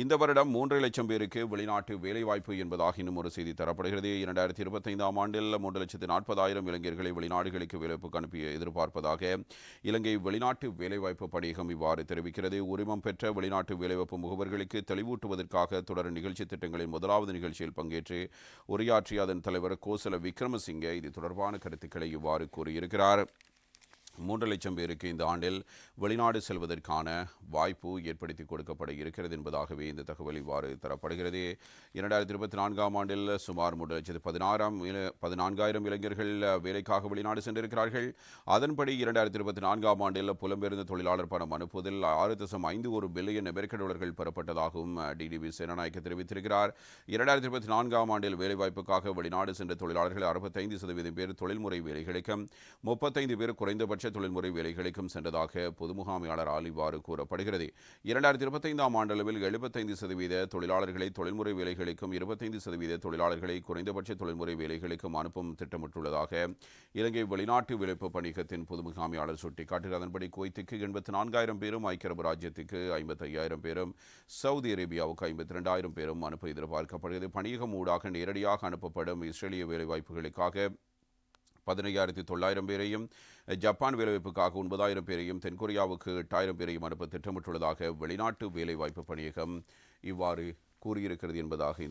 இந்த வருடம் மூன்று லட்சம் பேருக்கு வெளிநாட்டு வேலைவாய்ப்பு என்பதாக இன்னும் ஒரு செய்தி தரப்படுகிறது. இரண்டாயிரத்தி இருபத்தைந்தாம் ஆண்டில் மூன்று லட்சத்து நாற்பதாயிரம் இளைஞர்களை வெளிநாடுகளுக்கு வேலைவாய்ப்பு அனுப்பி எதிர்பார்ப்பதாக இலங்கை வெளிநாட்டு வேலைவாய்ப்பு பணியகம் இவ்வாறு தெரிவிக்கிறது. உரிமம் பெற்ற வெளிநாட்டு வேலைவாய்ப்பு முகவர்களுக்கு தெளிவூட்டுவதற்காக தொடர் நிகழ்ச்சி திட்டங்களின் முதலாவது நிகழ்ச்சியில் பங்கேற்று உரையாற்றிய அதன் தலைவர் கோசல விக்ரமசிங்கே இது தொடர்பான கருத்துக்களை இவ்வாறு கூறியிருக்கிறார். மூன்று லட்சம் பேருக்கு இந்த ஆண்டில் வெளிநாடு செல்வதற்கான வாய்ப்பு ஏற்படுத்தி கொடுக்கப்பட இருக்கிறது என்பதாகவே இந்த தகவல் இவ்வாறு தரப்படுகிறது. இரண்டாயிரத்தி இருபத்தி நான்காம் ஆண்டில் சுமார் மூன்று லட்சத்து பதினாறாம் பதினான்காயிரம் இளைஞர்கள் வேலைக்காக வெளிநாடு சென்றிருக்கிறார்கள். அதன்படி இரண்டாயிரத்தி இருபத்தி நான்காம் ஆண்டில் புலம்பெயர்ந்த தொழிலாளர் பணம் அனுப்புவதில் ஆறு தசம் ஐந்து ஒரு பில்லியன் அமெரிக்க டாலர்கள் பெறப்பட்டதாகவும் டிடிவி சேனநாயக்க தெரிவித்திருக்கிறார். இரண்டாயிரத்தி இருபத்தி நான்காம் ஆண்டில் வேலைவாய்ப்புக்காக வெளிநாடு சென்ற தொழிலாளர்கள் அறுபத்தைந்து சதவீதம் பேர் தொழில்முறை வேலைகளுக்கும் முப்பத்தைந்து பேர் குறைந்தபட்ச தொழில்முறை வேலைகளுக்கும் சென்றதாக பொது முகாமையாளரால் இவ்வாறு கூறப்படுகிறது. இரண்டாயிரத்தி இருபத்தைந்தாம் ஆண்டளவில் எழுபத்தைந்து சதவீத தொழிலாளர்களை தொழில்முறை வேலைகளுக்கும் இருபத்தைந்து சதவீத தொழிலாளர்களை குறைந்தபட்ச தொழில்முறை வேலைகளுக்கும் அனுப்பும் திட்டமிட்டுள்ளதாக இலங்கை வெளிநாட்டு விளைப்பு பணிகத்தின் பொது முகாமையாளர் சுட்டிக்காட்டினார். அதன்படி குவைத்துக்கு எண்பத்தி நான்காயிரம் பேரும் ஐக்கிய அரபு ராஜ்யத்துக்கு ஐம்பத்தி ஐயாயிரம் பேரும் சவுதி அரேபியாவுக்கு ஐம்பத்தி ரெண்டாயிரம் பேரும் அனுப்ப எதிர்பார்க்கப்படுகிறது. பணியகம் ஊடாக நேரடியாக அனுப்பப்படும் இஸ்ரேலிய வேலைவாய்ப்புகளுக்காக பதினையாயிரத்தி தொள்ளாயிரம் பேரையும் ஜப்பான் வேலைவாய்ப்புக்காக ஒன்பதாயிரம் பேரையும் தென்கொரியாவுக்கு எட்டாயிரம் பேரையும் அனுப்ப திட்டமிட்டுள்ளதாக வெளிநாட்டு வேலைவாய்ப்பு பணியகம் இவ்வாறு கூறியிருக்கிறது என்பதாக இந்த